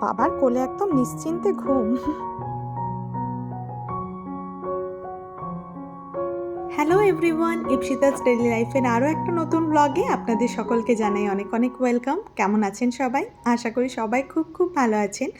বাবার কোলে একদম নিশ্চিন্তে ঘুম। হ্যালো এভরিওয়ান ইপসিতাস ডেলি লাইফের আরও একটা নতুন ব্লগে আপনাদের সকলকে জানাই অনেক অনেক ওয়েলকাম কেমন আছেন সবাই? আশা করি সবাই খুব খুব ভালো আছেন।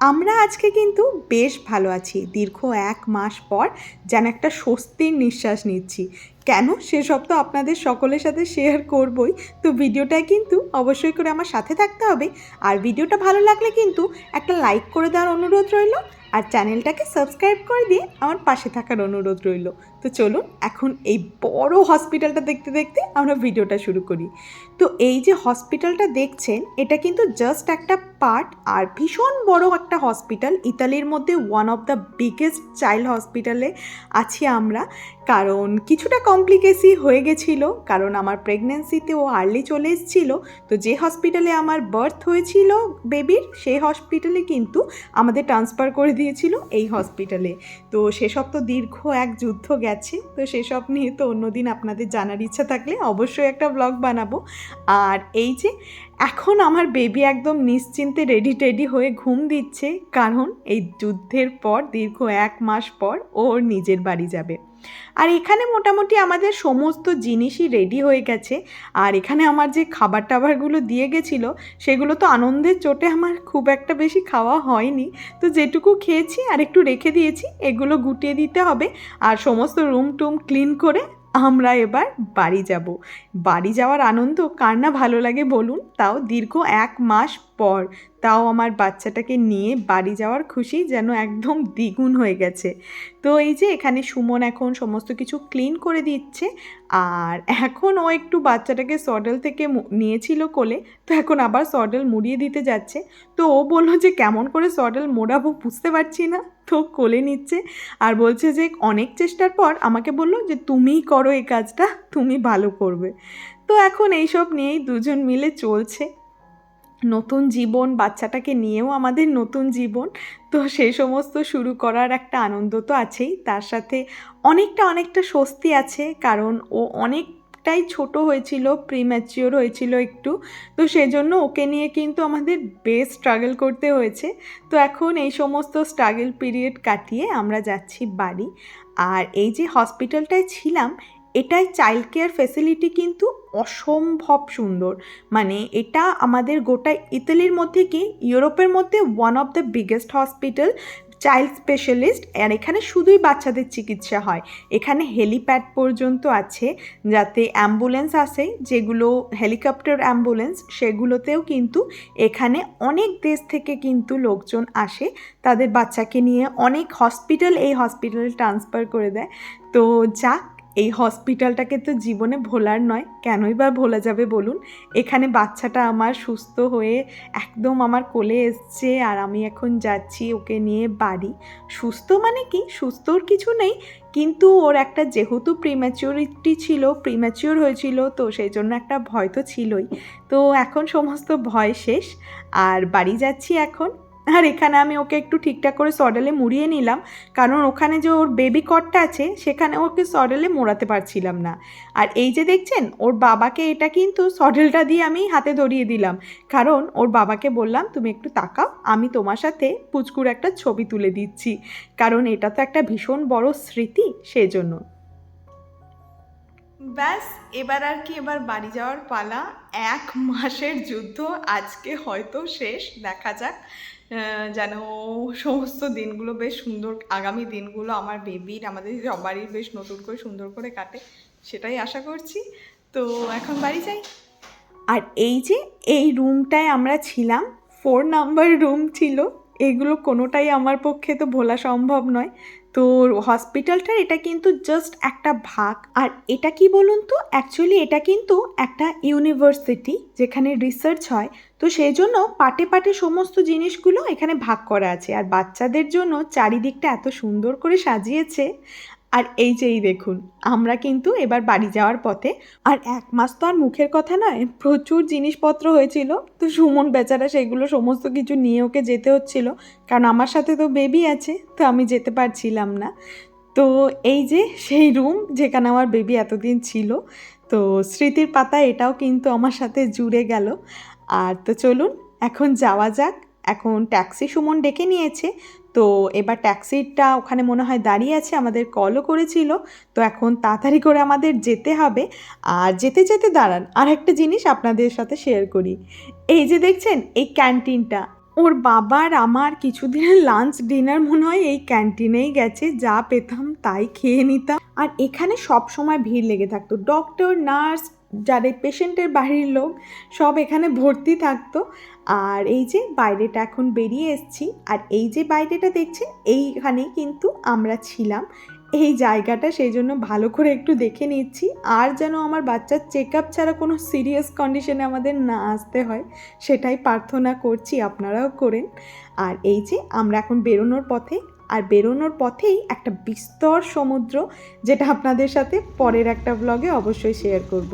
আমরা আজকে কিন্তু বেশ ভালো আছি। দীর্ঘ এক মাস পর যেন একটা স্বস্তির নিঃশ্বাস নিচ্ছি। কেন? সেসব তো আপনাদের সকলের সাথে শেয়ার করবই। তো ভিডিওটায় কিন্তু অবশ্যই করে আমার সাথে থাকতে হবে। আর ভিডিওটা ভালো লাগলে কিন্তু একটা লাইক করে দেওয়ার অনুরোধ রইল। আর চ্যানেলটাকে সাবস্ক্রাইব করে দিয়ে আমার পাশে থাকার অনুরোধ রইল। তো চলুন, এখন এই বড় হসপিটালটা দেখতে দেখতে আমরা ভিডিওটা শুরু করি। তো এই যে হসপিটালটা দেখছেন, এটা কিন্তু জাস্ট একটা পার্ট আর ভীষণ বড় একটা হসপিটাল ইতালির মধ্যে one of the biggest child হসপিটালে আছি আমরা। কারণ কিছুটা কমপ্লিকেসি হয়ে গেছিল, কারণ আমার প্রেগনেন্সিতে ও আর্লি চলে এসেছিল। তো যে হসপিটালে আমার বার্থ হয়েছিল বেবির সেই হসপিটালে কিন্তু আমাদের ট্রান্সফার করে দিয়েছিল এই হসপিটালে তো সেসব তো দীর্ঘ এক যুদ্ধ গেছে, তো সেসব নিয়ে তো অন্যদিন আপনাদের জানার ইচ্ছা থাকলে অবশ্যই একটা ব্লগ বানাবো। আর এই যে, এখন আমার বেবি একদম নিশ্চিন্তে রেডি টেডি হয়ে ঘুম দিচ্ছে, কারণ এই যুদ্ধের পর, দীর্ঘ এক মাস পর ওর নিজের বাড়ি যাবে। আর এখানে মোটামুটি আমাদের সমস্ত জিনিসই রেডি হয়ে গেছে। আর এখানে আমার যে খাবার টাবারগুলো দিয়ে গেছিল, সেগুলো তো আনন্দের চোটে আমার খুব একটা বেশি খাওয়া হয়নি। তো যেটুকু খেয়েছি আর একটু রেখে দিয়েছি, এগুলো গুটিয়ে দিতে হবে। আর সমস্ত রুম টুম ক্লিন করে আমরা এবার বাড়ি যাব। বাড়ি যাওয়ার আনন্দ কার না ভালো লাগে বলুন? তাও দীর্ঘ এক মাস পর। তাও আমার বাচ্চাটাকে নিয়ে বাড়ি যাওয়ার খুশি যেন একদম দ্বিগুণ হয়ে গেছে। তো এই যে এখানে সুমন এখন সমস্ত কিছু ক্লিন করে দিচ্ছে। আর এখন ও একটু বাচ্চাটাকে সডেল থেকে নিয়েছিল কোলে। তো এখন আবার সডেল মুড়িয়ে দিতে যাচ্ছে। তো ও বলল যে কেমন করে সডেল মোড়াবো বুঝতে পারছি না। তো কোলে নিচ্ছে আর বলছে যে অনেক চেষ্টার পর আমাকে বলল যে তুমিই করো এই কাজটা, তুমি ভালো করবে। তো এখন এইসব নিয়েই দুজন মিলে চলছে। নতুন জীবন, বাচ্চাটাকে নিয়েও আমাদের নতুন জীবন। তো সেই সমস্ত শুরু করার একটা আনন্দ তো আছেই। তার সাথে অনেকটা অনেকটা স্বস্তি আছে কারণ ও অনেকটাই ছোট হয়েছিল প্রিম্যাচিওর হয়েছিল একটু। তো সেজন্য ওকে নিয়ে কিন্তু আমাদের বেশ স্ট্রাগল করতে হয়েছে। তো এখন এই সমস্ত স্ট্রাগল পিরিয়ড কাটিয়ে আমরা যাচ্ছি বাড়ি। আর এই যে হসপিটালটায় ছিলাম, এটাই চাইল্ড কেয়ার ফেসিলিটি কিন্তু অসম্ভব সুন্দর। মানে এটা আমাদের গোটা ইতালির মধ্যে কি, ইউরোপের মধ্যে one of the biggest hospital child specialist, আর এখানে শুধুই বাচ্চাদের চিকিৎসা হয়। এখানে হেলিপ্যাড পর্যন্ত আছে, যাতে অ্যাম্বুলেন্স আসে, যেগুলো হেলিকপ্টার অ্যাম্বুলেন্স, সেগুলোতেও কিন্তু এখানে অনেক দেশ থেকে কিন্তু লোকজন আসে, তাদের বাচ্চাকে নিয়ে অনেক হসপিটাল এই হসপিটালে ট্রান্সফার করে দেয়। তো যাক এই হসপিটালটাকে তো জীবনে ভোলার নয়, কেনই বা ভোলা যাবে বলুন? এখানে বাচ্চাটা আমার সুস্থ হয়ে একদম আমার কোলে এসছে আর আমি এখন যাচ্ছি ওকে নিয়ে বাড়ি। সুস্থ মানে কি? সুস্থর কিছু নেই, কিন্তু ওর একটা যেহেতু প্রিম্যাচিওরিটি ছিল প্রিম্যাচিওর হয়েছিল, তো সেই জন্য একটা ভয় তো ছিলই। তো এখন সমস্ত ভয় শেষ, আর বাড়ি যাচ্ছি এখন। আর এখানে আমি ওকে একটু ঠিকঠাক করে সডেলে মুড়িয়ে নিলাম, কারণ ওখানে যে ওর বেবি কটটা আছে, সেখানে ওকে সডেলে মোড়াতে পারছিলাম না। আর এই যে দেখছেন, ওর বাবাকে এটা কিন্তু সডেলটা দিয়ে আমি হাতে ধরিয়ে দিলাম। কারণ ওর বাবাকে বললাম, তুমি একটু তাকাও, আমি তোমার সাথে পুচকুর একটা ছবি তুলে দিচ্ছি। কারণ এটা তো একটা ভীষণ বড় স্মৃতি, সেজন্য। ব্যাস, এবার আর কি এবার বাড়ি যাওয়ার পালা। এক মাসের যুদ্ধ, আজকে হয়তো শেষ। দেখা যাক যেন সমস্ত দিনগুলো বেশ সুন্দর, আগামী দিনগুলো আমার বেবির আমাদের সবারই বেশ নতুন করে সুন্দর করে কাটে, সেটাই আশা করছি। তো এখন বাড়ি যাই। আর এই যে, এই রুমটায় আমরা ছিলাম ফোর নাম্বার রুম ছিল, এগুলো কোনোটাই আমার পক্ষে তো ভোলা সম্ভব নয়। তো হসপিটালটার এটা কিন্তু জাস্ট একটা ভাগ। আর এটা কি বলুন তো? অ্যাকচুয়ালি এটা কিন্তু একটা ইউনিভার্সিটি যেখানে রিসার্চ হয়। তো সেই জন্য পাটে পাটে সমস্ত জিনিসগুলো এখানে ভাগ করা আছে। আর বাচ্চাদের জন্য চারিদিকটা এত সুন্দর করে সাজিয়েছে। আর এই যে এই দেখুন, আমরা কিন্তু এবার বাড়ি যাওয়ার পথে, আর এক মাস তো আর মুখের কথা নয়, প্রচুর জিনিসপত্র হয়েছিল। তো সুমন বেচারা সেগুলো সমস্ত কিছু নিয়ে ওকে যেতে হচ্ছিল, কারণ আমার সাথে তো বেবি আছে, তো আমি যেতে পারছিলাম না। তো এই যে সেই রুম যেখানে আমার বেবি এতদিন ছিল, তো স্মৃতির পাতা এটাও কিন্তু আমার সাথে জুড়ে গেল। আর তো চলুন, এখন যাওয়া যাক। এখন ট্যাক্সি সুমন ডেকে নিয়েছে তো এবার ট্যাক্সিটা ওখানে মনে হয় দাঁড়িয়ে আছে, আমাদের কলও করেছিল। তো এখন তাড়াতাড়ি করে আমাদের যেতে হবে। আর যেতে যেতে দাঁড়ান, আর একটা জিনিস আপনাদের সাথে শেয়ার করি। এই যে দেখছেন, এই ক্যান্টিনটা ওর বাবার আমার কিছুদিনের লাঞ্চ ডিনার মনে হয় এই ক্যান্টিনেই গেছে, যা পেতাম তাই খেয়ে নিতাম। আর এখানে সব সময় ভিড় লেগে থাকতো। ডক্টর নার্স যারা পেশেন্টের বাড়ির লোক, সব এখানে ভর্তি থাকতো। আর এই যে বাইরেটা এখন বেরিয়ে এসছি, আর এই যে বাইরেটা দেখছেন, এইখানেই কিন্তু আমরা ছিলাম। এই জায়গাটা সেই জন্য ভালো করে একটু দেখে নিচ্ছি। আর যেন আমার বাচ্চার চেক আপ ছাড়া কোনো সিরিয়াস কন্ডিশনে আমাদের না আসতে হয়, সেটাই প্রার্থনা করছি আপনারাও করেন। আর এই যে আমরা এখন বেরোনোর পথে আর বেরোনোর পথেই একটা বিস্তর সমুদ্র, যেটা আপনাদের সাথে পরের একটা ব্লগে অবশ্যই শেয়ার করব।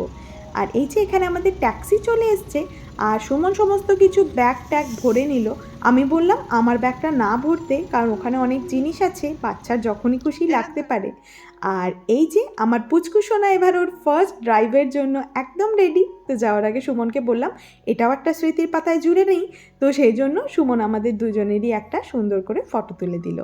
আর এই যে এখানে আমাদের ট্যাক্সি চলে এসছে, আর সুমন সমস্ত কিছু ব্যাগ ট্যাগ ভরে নিল। আমি বললাম, আমার ব্যাগটা না ভরতে, কারণ ওখানে অনেক জিনিস আছে, বাচ্চার যখনই খুশি লাগতে পারে। আর এই যে আমার পুচকুসোনা এবার ওর ফার্স্ট ড্রাইভের জন্য একদম রেডি তো যাওয়ার আগে সুমনকে বললাম, এটাও একটা স্মৃতির পাতায় জুড়ে নেই। তো সেই জন্য সুমন আমাদের দুজনেরই একটা সুন্দর করে ফটো তুলে দিল।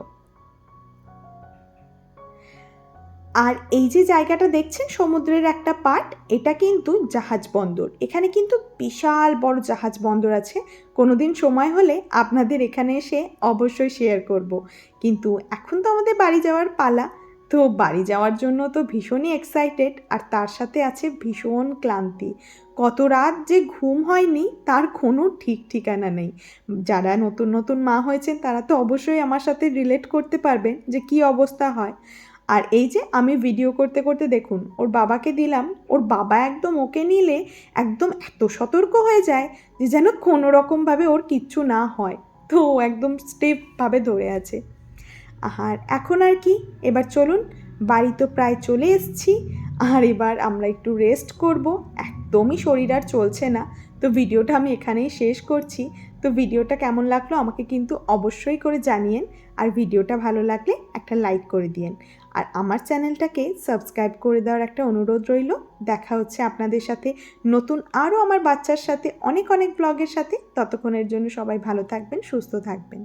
আর এই যে জায়গাটা দেখছেন, সমুদ্রের একটা পার্ট, এটা কিন্তু জাহাজ বন্দর। এখানে কিন্তু বিশাল বড় জাহাজ বন্দর আছে। কোনোদিন সময় হলে আপনাদের এখানে এসে অবশ্যই শেয়ার করব। কিন্তু এখন তো আমাদের বাড়ি যাওয়ার পালা। তো বাড়ি যাওয়ার জন্য তো ভীষণই এক্সাইটেড আর তার সাথে আছে ভীষণ ক্লান্তি। কত রাত যে ঘুম হয়নি, তার কোনো ঠিক ঠিকানা নেই। যারা নতুন নতুন মা হয়েছেন, তারা তো অবশ্যই আমার সাথে রিলেট করতে পারবেন যে কি অবস্থা হয়। আর এই যে আমি ভিডিও করতে করতে দেখুন, ওর বাবাকে দিলাম, ওর বাবা একদম ওকে নিলে একদম এত সতর্ক হয়ে যায় যে যেন কোনো রকমভাবে ওর কিচ্ছু না হয়। তো একদম স্টেপভাবে ধরে আছে। আর এখন আর কি? এবার চলুন, বাড়ি তো প্রায় চলে এসছি। আর এবার আমরা একটু রেস্ট করব। একদমই শরীর আর চলছে না। তো ভিডিওটা আমি এখানেই শেষ করছি। তো ভিডিওটা কেমন লাগল আমাকে কিন্তু অবশ্যই করে জানিয়েন। আর ভিডিওটা ভালো লাগলে একটা লাইক করে দিয়েন। আর আমার চ্যানেলটাকে সাবস্ক্রাইব করে দেওয়ার একটা অনুরোধ রইল। দেখা হচ্ছে আপনাদের সাথে নতুন আরও আমার বাচ্চার সাথে, অনেক অনেক ব্লগের সাথে। ততক্ষণের জন্য সবাই ভালো থাকবেন, সুস্থ থাকবেন।